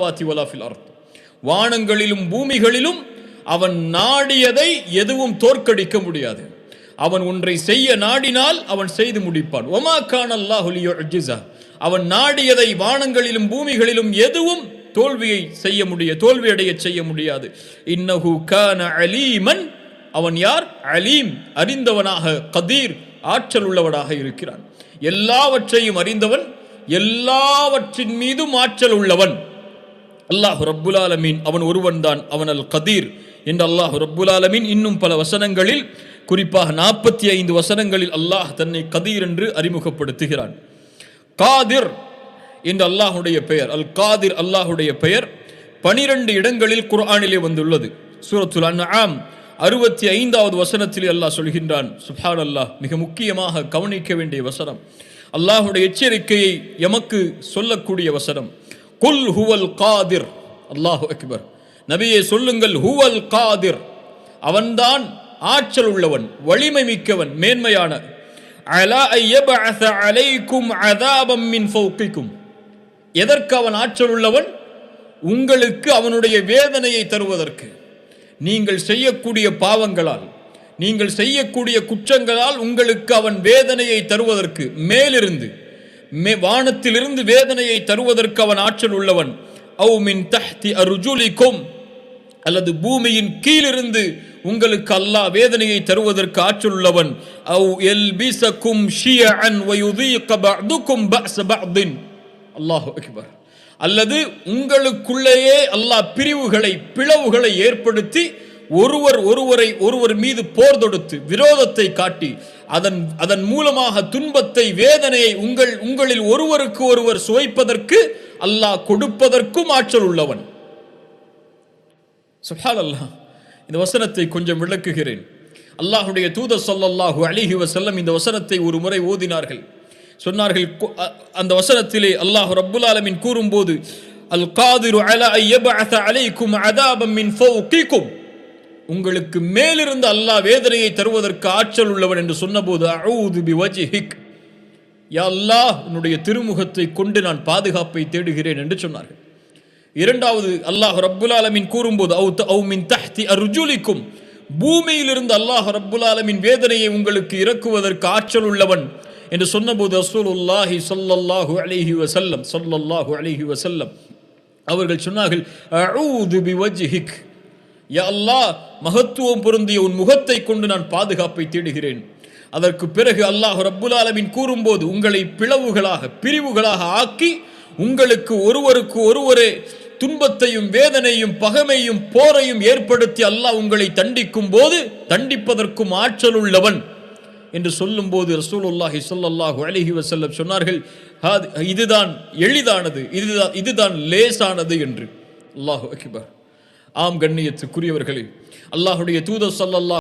அர்த். வானங்களிலும் பூமிகளிலும் அவன் நாடியதை எதுவும் தோற்கடிக்க முடியாது. அவன் ஒன்றை செய்ய நாடினால் அவன் செய்து முடிப்பான். ஒமா கான் அல்லாஹுலியோ அவன் நாடியதை வானங்களிலும் பூமிகளிலும் எதுவும் தோல்வியை செய்ய முடிய தோல்வியடைய செய்ய முடியாது. இன்னஹு கான அலீமன். அவன் யார்? அலீம் அறிந்தவனாக கதீர் ஆற்றல் உள்ளவனாக இருக்கிறான். எல்லாவற்றையும் அறிந்தவன் எல்லாவற்றின் மீதும் ஆற்றல் உள்ளவன். அல்லாஹ் ரப்புல் ஆலமீன் அவன் ஒருவன் தான் அவன் அல் கதீர் என்று அல்லாஹ் ரப்புல் ஆலமீன் இன்னும் பல வசனங்களில் குறிப்பாக நாற்பத்தி ஐந்து வசனங்களில் அல்லாஹ் தன்னை கதீர் என்று அறிமுகப்படுத்துகிறான். காதிர் என்று அல்லாஹுடைய பெயர் அல் காதிர் அல்லாஹுடைய பெயர் பனிரெண்டு இடங்களில் குர்ஆனிலே வந்துள்ளது. சூரத்துல் அன்ஆம் அறுபத்தி ஐந்தாவது வசனத்திலே அல்லாஹ் சொல்கின்றான் சுப்ஹான் அல்லாஹ் மிக முக்கியமாக கவனிக்க வேண்டிய வசனம் அல்லாஹுடைய எச்சரிக்கையை எமக்கு சொல்லக்கூடிய வசனம். குல் ஹுவல் காதிர். அல்லாஹு அக்பர். நபியை சொல்லுங்கள் ஹுவல் காதிர். அவன்தான் ஆற்றல் உள்ளவன் வலிமை மிக்கவன் மேன்மையான. அலா அலைக்கும் எதற்கு அவன் ஆற்றல் உள்ளவன்? உங்களுக்கு அவனுடைய வேதனையை தருவதற்கு. நீங்கள் செய்யக்கூடிய பாவங்களால் நீங்கள் செய்யக்கூடிய குற்றங்களால் உங்களுக்கு அவன் வேதனையை தருவதற்கு மேலிருந்து வானத்திலிருந்து வேதனையை தருவதற்கு அவன் ஆற்றல் உள்ளவன். அவு மின் தஹ்தி அருஜுலிக்கும். அல்லது பூமியின் கீழிருந்து உங்களுக்கு அல்லாஹ் வேதனையை தருவதற்கு ஆற்றல் உள்ளவன். அவு எல்பிசக்கும் ஷியஅன் வயுதீக பஅதுக்கும் பஅஸ பஅதின். அல்லாஹு அக்பர். அல்லது உங்களுக்குள்ளேயே அல்லாஹ் பிரிவுகளை பிளவுகளை ஏற்படுத்தி ஒருவர் ஒருவரை ஒருவர் மீது போர் தொடுத்து விரோதத்தை காட்டி அதன் அதன் மூலமாக துன்பத்தை வேதனையை உங்கள் உங்களில் ஒருவருக்கு ஒருவர் சுவைப்பதற்கு அல்லாஹ் கொடுப்பதற்கும் ஆற்றல் உள்ளவன். சுஹான் அல்லாஹ் இந்த வசனத்தை கொஞ்சம் விளக்குகிறேன். அல்லாஹுடைய தூத சொல்லல்லாஹு அலைஹி வசல்லம் இந்த வசனத்தை ஒரு முறை ஓதினார்கள். சொன்னார்கள் அந்த வசனத்திலே அல்லாஹ் ரப்புல் ஆலமின் கூறும்போது அல் காதிரு அலா ஐ யபஅஸ அலைக்கும் அதாபம் மின் ஃபௌகிக்கும். உங்களுக்கு மேலிருந்து அல்லாஹ் வேதனையை தருவதற்கு ஆற்றல் உள்ளவன் என்று சொன்னபோது அஊது பிவஜ்ஹிக். யா அல்லாஹ் உன்னுடைய திருமுகத்தை கொண்டு நான் பாதுகாப்பை தேடுகிறேன் என்று சொன்னார்கள். இரண்டாவது அல்லாஹ் ரப்புல் ஆலமீன் கூறும்போது அவு த- அவு மின் தஹ்தி அர்ஜுலிக்கும். பூமியிலிருந்து அல்லாஹ் ரப்புல் வேதனையை உங்களுக்கு இறக்குவதற்கு ஆற்றல் உள்ளவன் என்று சொன்னபோது அசூலுல்லாஹி சொல்லல்லாஹு அலிஹி வசல்லம் சொல்லல்லாஹு அலிஹி வசல்லம் அவர்கள் சொன்னார்கள் அவுது பி வஜிஹிக் யா அல்லாஹ் மகத்துவம் பொருந்திய உன் முகத்தை கொண்டு நான் பாதுகாப்பை தேடுகிறேன். அதற்கு பிறகு அல்லாஹ் ரப்புல் ஆலமின் கூறும்போது உங்களை பிளவுகளாக பிரிவுகளாக ஆக்கி உங்களுக்கு ஒருவருக்கு ஒருவரே துன்பத்தையும் வேதனையும் பகமையும் போரையும் ஏற்படுத்தி அல்லாஹ் உங்களை தண்டிக்கும் போது தண்டிப்பதற்கும் ஆற்றல் உள்ளவன் என்று சொல்லும்போது ரசூலுல்லாஹி ஸல்லல்லாஹு அலைஹி வசல்லம் சொன்னார்கள் இதுதான் எளிதானது இதுதான் இதுதான் லேசானது என்று. அல்லாஹு அகிபர். ஆம் கண்ணியத்துக்குரியவர்களே. அல்லாஹுடைய தூதர் ஸல்லல்லாஹு